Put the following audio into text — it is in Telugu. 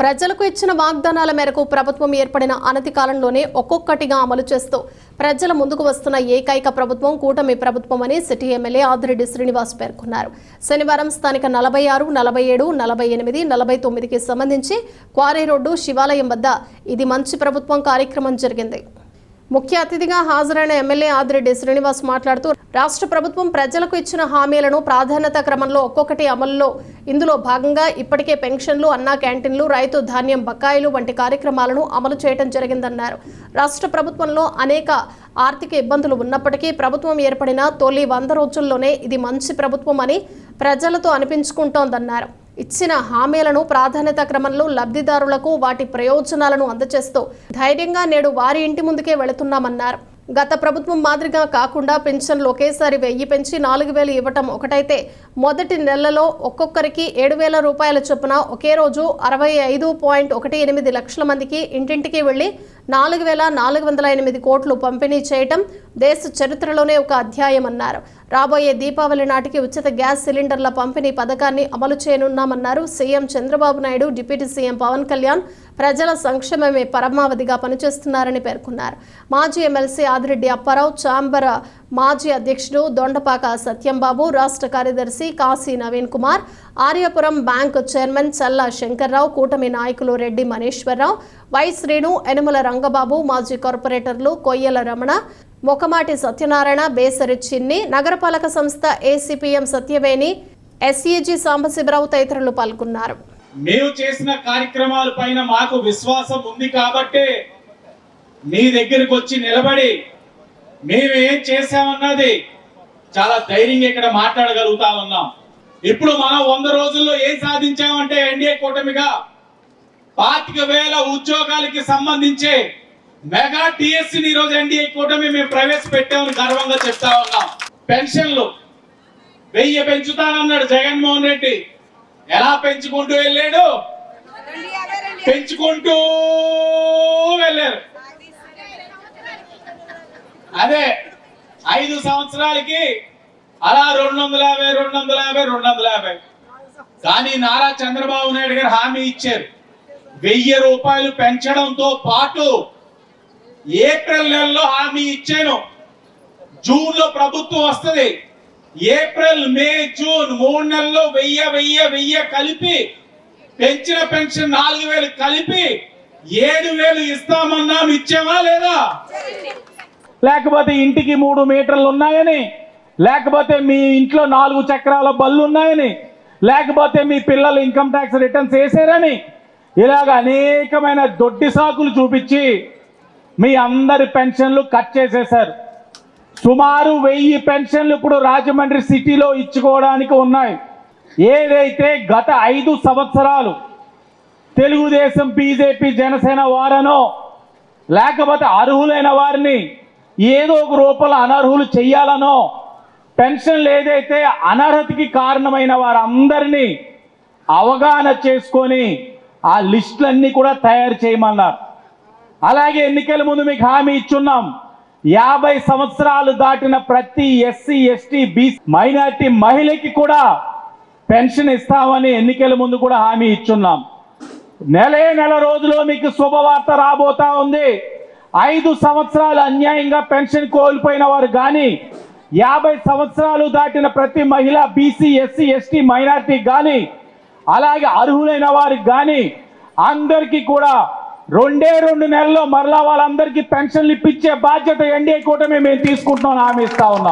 ప్రజలకు ఇచ్చిన వాగ్దానాల మేరకు ప్రభుత్వం ఏర్పడిన అనతి కాలంలోనే ఒక్కొక్కటిగా అమలు చేస్తూ ప్రజల ముందుకు వస్తున్న ఏకైక ప్రభుత్వం కూటమి ప్రభుత్వం అని సిటీ ఎమ్మెల్యే ఆదిరెడ్డి శ్రీనివాస్ పేర్కొన్నారు. శనివారం స్థానిక నలభై ఆరు నలభై ఏడు నలభై ఎనిమిది నలభై తొమ్మిదికి సంబంధించి క్వారీ రోడ్డు శివాలయం వద్ద ఇది మంచి ప్రభుత్వం కార్యక్రమం జరిగింది. ముఖ్య అతిథిగా హాజరైన ఎమ్మెల్యే ఆదిరెడ్డి శ్రీనివాస్ మాట్లాడుతూ రాష్ట్ర ప్రభుత్వం ప్రజలకు ఇచ్చిన హామీలను ప్రాధాన్యత క్రమంలో ఒక్కొక్కటి అమలులో. ఇందులో భాగంగా ఇప్పటికే పెన్షన్లు అన్నా క్యాంటీన్లు రైతు ధాన్యం బకాయిలు వంటి కార్యక్రమాలను అమలు చేయడం జరిగిందన్నారు. రాష్ట్ర ప్రభుత్వంలో అనేక ఆర్థిక ఇబ్బందులు ఉన్నప్పటికీ ప్రభుత్వం ఏర్పడిన తొలి వంద రోజుల్లోనే ఇది మంచి ప్రభుత్వం అని ప్రజలతో అనిపించుకుంటోందన్నారు. ఇచ్చిన హామీలను ప్రాధాన్యత క్రమంలో లబ్ధిదారులకు వాటి ప్రయోజనాలను అందజేస్తూ ధైర్యంగా నేడు వారి ఇంటి ముందుకే వెళుతున్నామన్నారు. గత ప్రభుత్వం మాదిరిగా కాకుండా పెన్షన్లు ఒకేసారి వెయ్యి పెంచి నాలుగు వేలు ఇవ్వటం ఒకటైతే మొదటి నెలలో ఒక్కొక్కరికి ఏడు వేల రూపాయల చొప్పున ఒకే రోజు అరవై ఐదు పాయింట్ ఒకటి ఎనిమిది లక్షల మందికి ఇంటింటికి వెళ్ళి నాలుగు వేల నాలుగు వందల ఎనిమిది కోట్లు పంపిణీ చేయటం దేశ చరిత్రలోనే ఒక అధ్యాయం అన్నారు రాబోయే దీపావళి నాటికి ఉచిత గ్యాస్ సిలిండర్ల పంపిణీ పథకాన్ని అమలు చేయనున్నామన్నారు CM Chandrababu Naidu deputy CM Pawan Kalyan ప్రజల సంక్షేమమే పరమావధిగా పనిచేస్తున్నారని పేర్కొన్నారు. మాజీ ఎమ్మెల్సీ ఆదిరెడ్డి అప్పారావు చాంబర్ మాజీ అధ్యక్షుడు దొండపాక సత్యంబాబు రాష్ట్ర కార్యదర్శి కాశీ నవీన్ కుమార్ ఆర్యపురం బ్యాంక్ చైర్మన్ చల్లా శంకర్రావు కూటమి నాయకులు రెడ్డి మనీశ్వరరావు వై శ్రీను యనుమల రంగబాబు మాజీ కార్పొరేటర్లు కొయ్యల రమణ మొకమాటి సత్యనారాయణ బేసరి చిన్ని నగరపాలక సంస్థ ఏసీపీఎం సత్యవేణి ఎస్ఈజీ సాంబశివరావు తదితరులు పాల్గొన్నారు. మేము చేసిన కార్యక్రమాల పైన మాకు విశ్వాసం ఉంది కాబట్టే మీ దగ్గరికి వచ్చి నిలబడి మేము ఏం చేసామన్నది చాలా ధైర్యంగా ఇక్కడ మాట్లాడగలుగుతా ఉన్నాం. ఇప్పుడు మనం వంద రోజుల్లో ఏం సాధించామంటే ఎన్డీఏ కూటమిగా? పాతిక వేల ఉద్యోగాలకి సంబంధించి మెగా టిఎస్సి ఈ రోజు ఎన్డీఏ కూటమి మేము ప్రవేశపెట్టామని గర్వంగా చెప్తా ఉన్నాం. పెన్షన్లు వెయ్యి పెంచుతానన్నాడు జగన్మోహన్ రెడ్డి. ఎలా పెంచుకుంటూ వెళ్ళాడు? పెంచుకుంటూ వెళ్ళారు. అదే ఐదు సంవత్సరాలకి అలా రెండు వందల యాభై రెండు వందల యాభై రెండు వందల యాభై కానీ నారా చంద్రబాబు నాయుడు గారు హామీ ఇచ్చారు. వెయ్యి రూపాయలు పెంచడంతో పాటు ఏప్రిల్ నెలలో హామీ ఇచ్చాను. జూన్లో ప్రభుత్వం వస్తుంది. ఏప్రిల్ మే జూన్ మూడు నెలల్లో వెయ్యి వెయ్యి వెయ్యి కలిపి పెంచిన పెన్షన్ నాలుగు వేలు కలిపి ఏడు వేలు ఇస్తామన్నాం ఇచ్చామా లేదా? లేకపోతే ఇంటికి మూడు మీటర్లు ఉన్నాయని లేకపోతే మీ ఇంట్లో నాలుగు చక్రాల బళ్ళు ఉన్నాయని లేకపోతే మీ పిల్లలు ఇన్కమ్ ట్యాక్స్ రిటర్న్స్ వేసారని ఇలాగ అనేకమైన దొడ్డి సాకులు చూపించి మీ అందరి పెన్షన్లు కట్ చేసేశారు. సుమారు వెయ్యి పెన్షన్లు ఇప్పుడు రాజమండ్రి సిటీలో ఇచ్చుకోవడానికి ఉన్నాయి. ఏదైతే గత ఐదు సంవత్సరాలు తెలుగుదేశం బీజేపీ జనసేన వారనో లేకపోతే అర్హులైన వారిని ఏదో ఒక రూపంలో అనర్హులు చెయ్యాలనో పెన్షన్లు ఏదైతే అనర్హతకి కారణమైన వారందరినీ అవగాహన చేసుకొని ఆ లిస్టులన్నీ కూడా తయారు చేయమన్నారు. అలాగే ఎన్నికల ముందు మీకు హామీ ఇచ్చున్నాం. యాభై సంవత్సరాలు దాటిన ప్రతి ఎస్సీ ఎస్టీ బీ మైనార్టీ మహిళకి కూడా పెన్షన్ ఇస్తామని ఎన్నికల ముందు కూడా హామీ ఇచ్చున్నాం. నెలే నెల రోజులో మీకు శుభవార్త రాబోతా ఉంది. ఐదు సంవత్సరాలు అన్యాయంగా పెన్షన్ కోల్పోయిన వారు కానీ యాభై సంవత్సరాలు దాటిన ప్రతి మహిళ బీసీ ఎస్సీ ఎస్టీ మైనార్టీ కానీ అలాగే అర్హులైన వారికి కానీ అందరికీ కూడా రెండే రెండు నెలల్లో మరలా వాళ్ళందరికీ పెన్షన్లు ఇప్పించే బాధ్యత ఎన్డీఏ కూటమి మేము తీసుకుంటున్నాం హామీ ఇస్తా ఉన్నాం.